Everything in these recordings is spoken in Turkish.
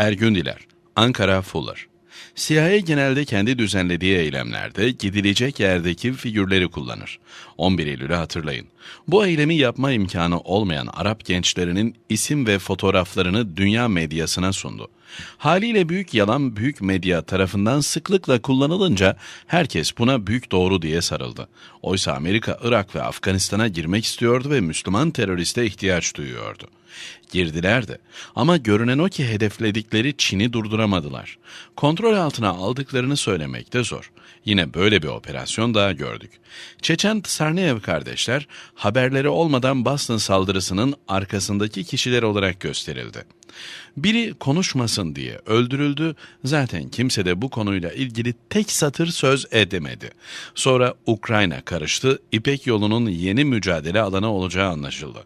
Ergün Diler, Ankara Fuller. CIA genelde kendi düzenlediği eylemlerde gidilecek yerdeki figürleri kullanır. 11 Eylül'ü hatırlayın. Bu eylemi yapma imkanı olmayan Arap gençlerinin isim ve fotoğraflarını dünya medyasına sundu. Haliyle büyük yalan büyük medya tarafından sıklıkla kullanılınca herkes buna büyük doğru diye sarıldı. Oysa Amerika, Irak ve Afganistan'a girmek istiyordu ve Müslüman teröriste ihtiyaç duyuyordu. Girdiler de ama görünen o ki hedefledikleri Çin'i durduramadılar. Kontrol altına aldıklarını söylemek de zor. Yine böyle bir operasyon daha gördük. Çeçen Tsarnaev kardeşler haberleri olmadan Boston saldırısının arkasındaki kişiler olarak gösterildi. Biri konuşmasın diye öldürüldü. Zaten kimse de bu konuyla ilgili tek satır söz edemedi. Sonra Ukrayna karıştı. İpek yolunun yeni mücadele alanı olacağı anlaşıldı.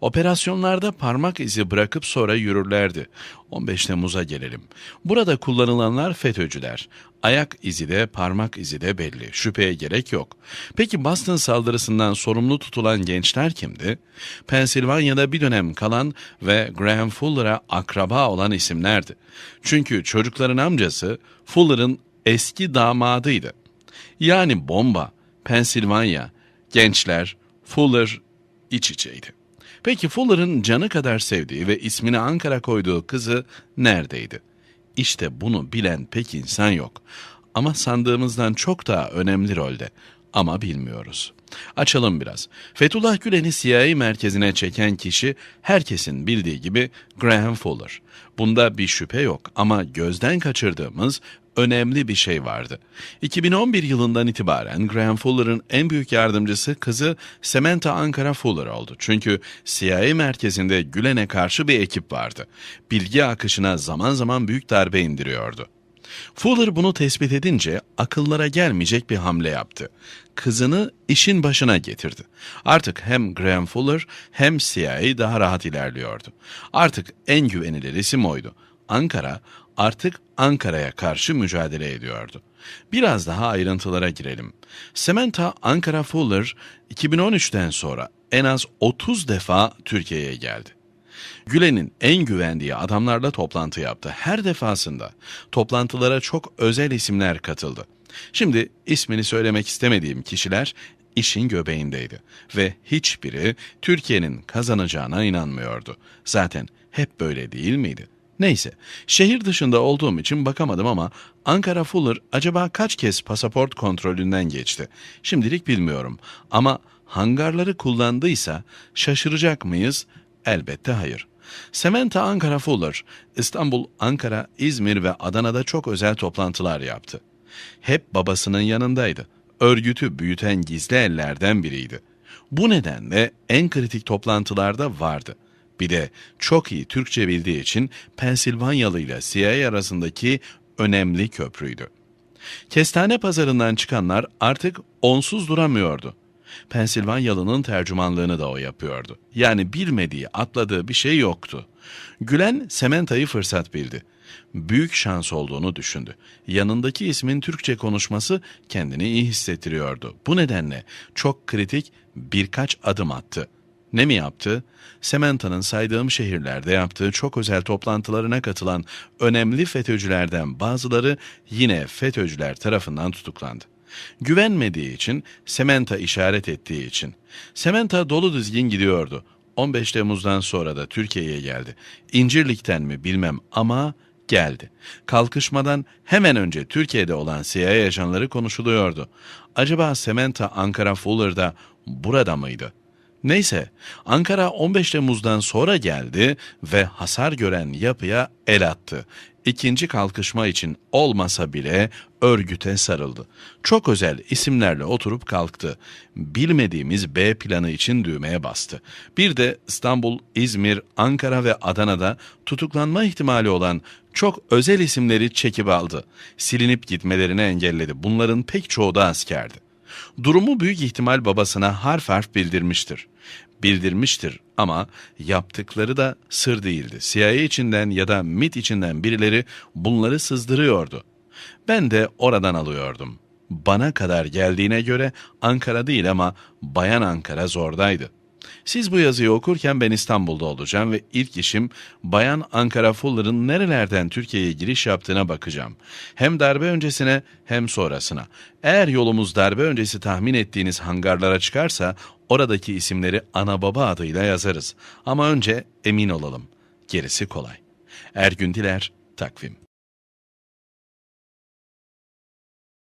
Operasyonlarda parmak izi bırakıp sonra yürürlerdi. 15 Temmuz'a gelelim. Burada kullanılanlar FETÖ'cüler. Ayak izi de parmak izi de belli. Şüpheye gerek yok. Peki Boston saldırısından sorumlu tutulan gençler kimdi? Pensilvanya'da bir dönem kalan ve Graham Fuller'a akraba olan isimlerdi. Çünkü çocukların amcası Fuller'ın eski damadıydı. Yani bomba, Pensilvanya, gençler, Fuller iç içeydi. Peki Fuller'ın canı kadar sevdiği ve ismini Ankara koyduğu kızı neredeydi? İşte bunu bilen pek insan yok. Ama sandığımızdan çok daha önemli rolde. Ama bilmiyoruz. Açalım biraz. Fethullah Gülen'i CIA merkezine çeken kişi herkesin bildiği gibi Graham Fuller. Bunda bir şüphe yok ama gözden kaçırdığımız önemli bir şey vardı. 2011 yılından itibaren Graham Fuller'ın en büyük yardımcısı kızı Samantha Ankara Fuller oldu. Çünkü CIA merkezinde Gülen'e karşı bir ekip vardı. Bilgi akışına zaman zaman büyük darbe indiriyordu. Fuller bunu tespit edince akıllara gelmeyecek bir hamle yaptı. Kızını işin başına getirdi. Artık hem Graham Fuller hem CIA daha rahat ilerliyordu. Artık en güvenilir isim oydu. Ankara artık Ankara'ya karşı mücadele ediyordu. Biraz daha ayrıntılara girelim. Samantha Ankara Fuller 2013'ten sonra en az 30 defa Türkiye'ye geldi. Gülen'in en güvendiği adamlarla toplantı yaptı. Her defasında toplantılara çok özel isimler katıldı. Şimdi ismini söylemek istemediğim kişiler işin göbeğindeydi ve hiçbiri Türkiye'nin kazanacağına inanmıyordu. Zaten hep böyle değil miydi? Neyse, şehir dışında olduğum için bakamadım ama Ankara Fuller acaba kaç kez pasaport kontrolünden geçti? Şimdilik bilmiyorum ama hangarları kullandıysa şaşıracak mıyız? Elbette hayır. Samantha Ankara Fuller, İstanbul, Ankara, İzmir ve Adana'da çok özel toplantılar yaptı. Hep babasının yanındaydı. Örgütü büyüten gizli ellerden biriydi. Bu nedenle en kritik toplantılarda vardı. Bir de çok iyi Türkçe bildiği için Pensilvanyalı ile CIA arasındaki önemli köprüydü. Kestane pazarından çıkanlar artık onsuz duramıyordu. Pensilvanyalı'nın tercümanlığını da o yapıyordu. Yani bilmediği, atladığı bir şey yoktu. Gülen Sementa'yı fırsat bildi. Büyük şans olduğunu düşündü. Yanındaki ismin Türkçe konuşması kendini iyi hissettiriyordu. Bu nedenle çok kritik birkaç adım attı. Ne mi yaptı? Sementa'nın saydığım şehirlerde yaptığı çok özel toplantılarına katılan önemli FETÖ'cülerden bazıları yine FETÖ'cüler tarafından tutuklandı. Güvenmediği için, Sementa işaret ettiği için. Sementa dolu dizgin gidiyordu. 15 Temmuz'dan sonra da Türkiye'ye geldi. İncirlik'ten mi bilmem ama geldi. Kalkışmadan hemen önce Türkiye'de olan CIA ajanları konuşuluyordu. Acaba Sementa Ankara Fuller'da burada mıydı? Neyse, Ankara 15 Temmuz'dan sonra geldi ve hasar gören yapıya el attı. İkinci kalkışma için olmasa bile örgüte sarıldı. Çok özel isimlerle oturup kalktı. Bilmediğimiz B planı için düğmeye bastı. Bir de İstanbul, İzmir, Ankara ve Adana'da tutuklanma ihtimali olan çok özel isimleri çekip aldı. Silinip gitmelerini engelledi. Bunların pek çoğu da askerdi. Durumu büyük ihtimal babasına harf harf bildirmiştir. Bildirmiştir ama yaptıkları da sır değildi. CIA içinden ya da MIT içinden birileri bunları sızdırıyordu. Ben de oradan alıyordum. Bana kadar geldiğine göre Ankara değil ama Bayan Ankara zordaydı. Siz bu yazıyı okurken ben İstanbul'da olacağım ve ilk işim Bayan Ankara Fuller'ın nerelerden Türkiye'ye giriş yaptığına bakacağım. Hem darbe öncesine hem sonrasına. Eğer yolumuz darbe öncesi tahmin ettiğiniz hangarlara çıkarsa oradaki isimleri ana baba adıyla yazarız. Ama önce emin olalım. Gerisi kolay. Ergün Diler, Takvim